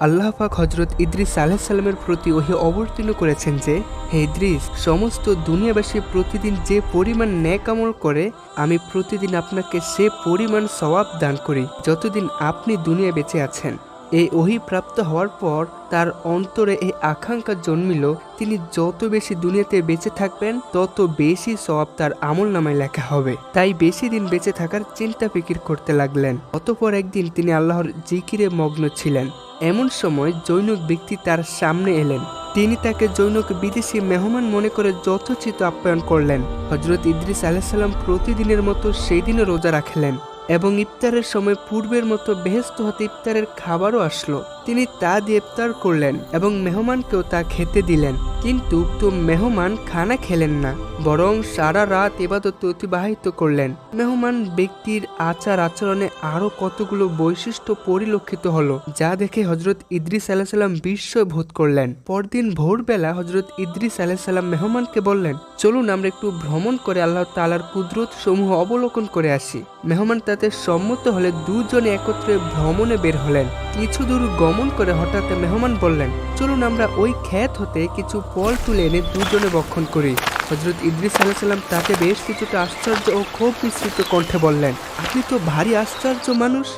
আল্লাহ পাক হজরত ইদ্রিস আলাহ সাল্লামের প্রতি ওহি অবতীর্ণ করেছেন যে, হে ইদ্রিস, সমস্ত দুনিয়াবাসী প্রতিদিন যে পরিমাণ ন্যাক আমল করে, আমি প্রতিদিন আপনাকে সে পরিমাণ সওয়াব দান করি, যতদিন আপনি দুনিয়া বেঁচে আছেন। এই ওহি প্রাপ্ত হওয়ার পর তার অন্তরে এই আকাঙ্ক্ষা জন্মিল, তিনি যত বেশি দুনিয়াতে বেঁচে থাকবেন, তত বেশি সওয়াব তার আমল নামায় লেখা হবে। তাই বেশি দিন বেঁচে থাকার চিন্তা ফিকির করতে লাগলেন। অতপর একদিন তিনি আল্লাহর জিকিরে মগ্ন ছিলেন। এমন সময় জৈনক ব্যক্তি তার সামনে এলেন। তিনি তাকে জৈনক বিদেশি মেহমান মনে করে যথোচিত আপ্যায়ন করলেন। হজরত ইদ্রিস আলাইসাল্লাম প্রতিদিনের মতো সেই দিনও রোজা রাখলেন এবং ইফতারের সময় পূর্বের মতো বেহেস্ত হতে ইফতারের খাবারও আসলো। তিনি তা দিয়ে ইফতার করলেন এবং মেহমানকেও তা খেতে দিলেন। কিন্তু উক্ত মেহমান খানা খেলেন না, বরং সারা রাত এবাদত অতিবাহিত করলেন। মেহমান ব্যক্তির আচার আচরণে আরও কতগুলো বৈশিষ্ট্য পরিলক্ষিত হলো, যা দেখে হজরত ইদ্রিস আলাহিসাল্লাম বিস্ময় বোধ করলেন। পরদিন ভোরবেলা হজরত ইদ্রিস আলাহিসাল্লাম মেহমানকে বললেন, চলুন আমরা একটু ভ্রমণ করে আল্লাহ তালার কুদরত সমূহ অবলোকন করে আসি। মেহমান তাতে সম্মত হলে দুজনে একত্রে ভ্রমণে বের হলেন। কিছু দূর গমন করে হঠাৎ মেহমান বললেন, চলুন আমরা ওই ক্ষেত হতে কিছু ফল তুলে এনে দুজনে বক্ষণ করি। হজরত ইদ্রিস আলাইসাল্লাম তাকে বেশ কিছুটা আশ্চর্য ও ক্ষোভ মিশ্রিত কণ্ঠে বললেন, আপনি তো ভারী আশ্চর্য মানুষ।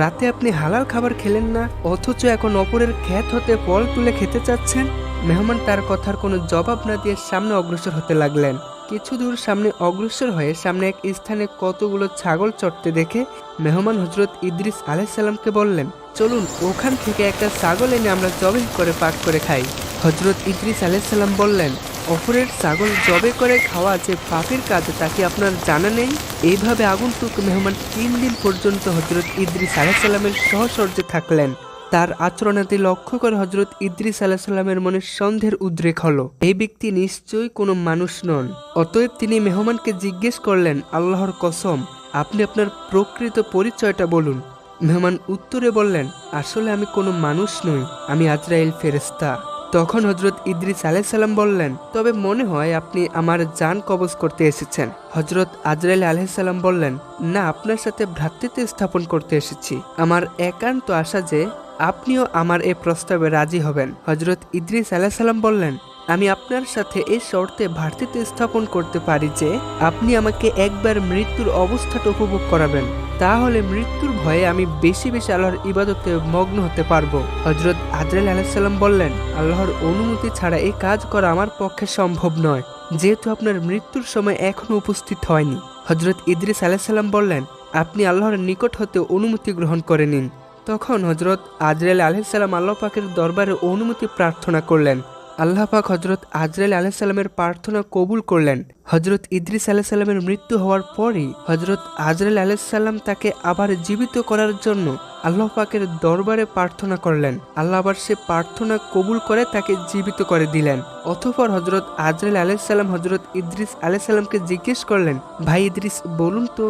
রাতে আপনি হালাল খাবার খেলেন না, অথচ এখন অপরের ক্ষেত হতে ফল তুলে খেতে চাচ্ছেন? মেহমান তার কথার কোনো জবাব না দিয়ে সামনে অগ্রসর হতে লাগলেন। কিছু দূর সামনে অগ্রসর হয়ে সামনে এক স্থানে কতগুলো ছাগল চড়তে দেখে মেহমান হজরত ইদ্রিস আলাইসাল্লামকে বললেন, চলুন, ওখান থেকে একটা ছাগল এনে আমরা জবে করে পাক করে খাই। হজরত ইদ্রিস আলাইসাল্লাম বললেন, অপরের ছাগল জবে করে খাওয়া যে পাপের কাজ, তা কি আপনার জানা নেই? এইভাবে আগন্তুক মেহমান তিন দিন পর্যন্ত হজরত ইদ্রিস আলাইসাল্লামের সহচর্যে থাকলেন। তার আচরণাতে লক্ষ্য করে হজরত ইদ্রিস আলাহ সাল্লামের মনে সন্দেহের উদ্রেক হলো। এই ব্যক্তি নিশ্চয়ই কোনো মানুষ নন। অতএব তিনি মেহমানকে জিজ্ঞেস করলেন, আল্লাহর কসম, আপনি আপনার প্রকৃত পরিচয়টা বলুন। মেহমান উত্তরে বললেন, আসলে আমি কোনো মানুষ নই, আমি আজরাইল ফেরেস্তা তখন হজরত ইদ্রিস আলাইসাল্লাম বললেন, তবে মনে হয় আপনি আমার যান কবজ করতে এসেছেন। হজরত আজরাইল আলাইসাল্লাম বললেন, না, আপনার সাথে ভ্রাতৃত্ব স্থাপন করতে এসেছি। আমার একান্ত আশা যে আপনিও আমার এই প্রস্তাবে রাজি হবেন। হজরত ইদ্রিস আলাইসাল্লাম বললেন, আমি আপনার সাথে এই শর্তে ভ্রাতৃত্ব স্থাপন করতে পারি যে, আপনি আমাকে একবার মৃত্যুর অবস্থাটা উপভোগ করাবেন। তাহলে মৃত্যুর ভয়ে আমি বেশি বেশি আল্লাহর ইবাদতে মগ্ন হতে পারব। হজরত আজরাইল আলাইসাল্লাম বললেন, আল্লাহর অনুমতি ছাড়া এই কাজ করা আমার পক্ষে সম্ভব নয়, যেহেতু আপনার মৃত্যুর সময় এখনও উপস্থিত হয়নি। হজরত ইদ্রিস আলাইসাল্লাম বললেন, আপনি আল্লাহর নিকট হতে অনুমতি গ্রহণ করে নিন। তখন হজরত আজরাইল আলহিসাল্লাম আল্লাহ পাকের দরবারে অনুমতি প্রার্থনা করলেন। আল্লাহ পাক হজরত আজরাইল আলাইসাল্লামের প্রার্থনা কবুল করলেন। হজরত ইদ্রিস আলাইসাল্লামের মৃত্যু হওয়ার পরই হজরত আজরাইল আলাইসাল্লাম তাকে আবার জীবিত করার জন্য আল্লাহ পাকের দরবারে প্রার্থনা করলেন। আল্লাহ আবার সে প্রার্থনা কবুল করে তাকে জীবিত করে দিলেন। অথপর হজরত আজরাইল আলাইসাল্লাম হজরত ইদ্রিস আলাইসাল্লামকে জিজ্ঞেস করলেন, ভাই ইদ্রিস, বলুন তো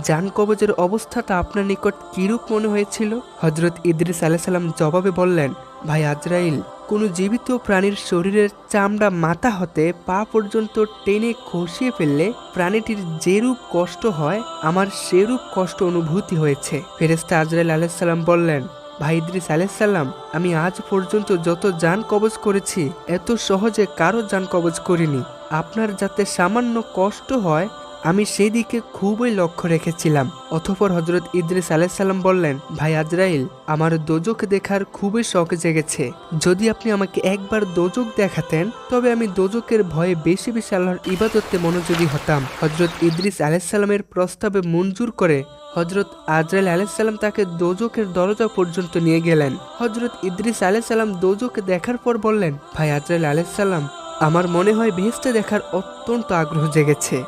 জান কবজের অবস্থাটা আপনার নিকট কিরূপ মনে হয়েছিল? হজরত ইদ্রিস আলাইসাল্লাম জবাবে বললেন, ভাই আজরাইল, কোনো জীবিত প্রাণীর শরীরের চামড়া মাথা হতে পা পর্যন্ত টেনে খসিয়ে ফেললে প্রাণীটির যেরূপ কষ্ট হয়, আমার সেরূপ কষ্ট অনুভূতি হয়েছে। ফেরেস্তা আজরাইল আলাইসাল্লাম বললেন, ভাই ইদ্রিস আলাইসাল্লাম আমি আজ পর্যন্ত যত যান কবজ করেছি, এত সহজে কারও যান কবজ করিনি। আপনার যাতে সামান্য কষ্ট হয় আমি সেই দিকে খুবই লক্ষ্য রেখেছিলাম। অতঃপর হজরত ইদ্রিস আলাইসাল্লাম বললেন, ভাই আজরাইল, আমার দোজক দেখার খুবই শখ জেগেছে। যদি আপনি আমাকে একবার দোজক দেখাতেন, তবে আমি দোজকের ভয়ে বেশি বেশি আল্লাহর ইবাদতে মনোযোগী হতাম। হজরত ইদ্রিস আলাইসাল্লামের প্রস্তাবে মঞ্জুর করে হজরত আজরাইল আলাইসাল্লাম তাকে দোজকের দরজা পর্যন্ত নিয়ে গেলেন। হজরত ইদ্রিস আলাইসাল্লাম দোজকে দেখার পর বললেন, ভাই আজরাইল আলাইসাল্লাম আমার মনে হয় বেহেস্তে দেখার অত্যন্ত আগ্রহ জেগেছে।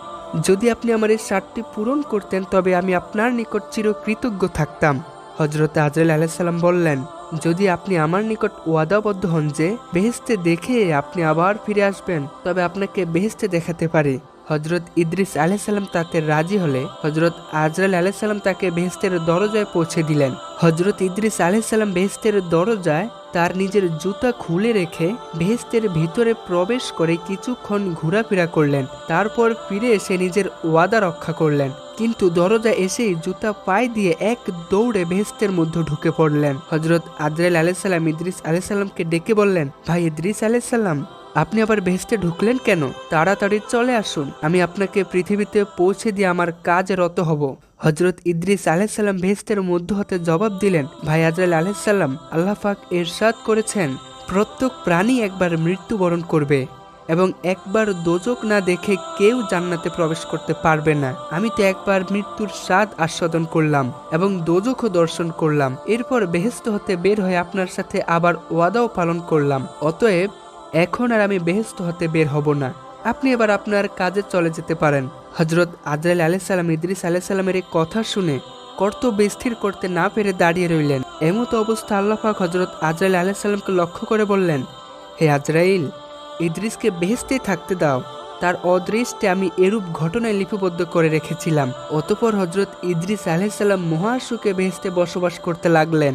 যদি আপনি আমার এই শার্টটি পূরণ করতেন, তবে আমি আপনার নিকট চির কৃতজ্ঞ থাকতাম। হজরত আজরাইল আলাইসাল্লাম বললেন, যদি আপনি আমার নিকট ওয়াদাবদ্ধ হন যে বেহেস্তে দেখে আপনি আবার ফিরে আসবেন, তবে আপনাকে বেহেস্তে দেখাতে পারি। হজরত ইদ্রিস আলাইসাল্লাম তাতে রাজি হলে হজরত আজরাইল আলাইসাল্লাম তাকে বেহেস্তের দরজায় পৌঁছে দিলেন। হজরত ইদ্রিস আলাইসাল্লাম বেহেস্তের দরজায় তার নিজের জুতা খুলে রেখে ভেস্তের ভিতরে প্রবেশ করে কিছুক্ষণ ঘোরাফেরা করলেন। তারপর ফিরে এসে নিজের ওয়াদা রক্ষা করলেন। কিন্তু দরজা এসেই জুতা পায়ে দিয়ে এক দৌড়ে ভেস্তের মধ্যে ঢুকে পড়লেন। হজরত আদরাইল আলাইসাল্লাম ইদ্রিস আলাইসাল্লামকে ডেকে বললেন, ভাই ইদ্রিস আলাইসাল্লাম আপনি আবার বেহেস্তে ঢুকলেন কেন? তাড়াতাড়ি চলে আসুন। আমি আপনাকে পৃথিবীতে পৌঁছে দিয়ে আমার কাজে রত হব। হজরত ইদ্রিস আলাইসাল্লাম বেহেস্তের মধ্য হতে জবাব দিলেন, ভাই আজরাল আলাইসাল্লাম আল্লাহ পাক এরশাদ করেছেন, প্রত্যেক প্রাণী একবার মৃত্যুবরণ করবে এবং একবার দোজক না দেখে কেউ জান্নাতে প্রবেশ করতে পারবে না। আমি তো একবার মৃত্যুর স্বাদ আস্বাদন করলাম এবং দোজকও দর্শন করলাম। এরপর বেহেস্ত হতে বের হয়ে আপনার সাথে আবার ওয়াদাও পালন করলাম। অতএব এখন আর আমি বেহেস্ত হতে বের হব না। আপনি এবার আপনার কাজে চলে যেতে পারেন। হজরত আজরাইল আলাইসাল্লাম ইদ্রিস আলাইসাল্লামের এই কথা শুনে কর্তব্য স্থির করতে না পেরে দাঁড়িয়ে রইলেন। এমত অবস্থা আল্লাপাক হজরত আজরাইল আলাইসাল্লামকে লক্ষ্য করে বললেন, হে আজরাইল, ইদ্রিসকে বেহেস্তেই থাকতে দাও। তার অদৃষ্টে আমি এরূপ ঘটনায় লিপিবদ্ধ করে রেখেছিলাম। অতপর হজরত ইদ্রিস আলাইসাল্লাম মহাসুখে বেহেস্তে বসবাস করতে লাগলেন।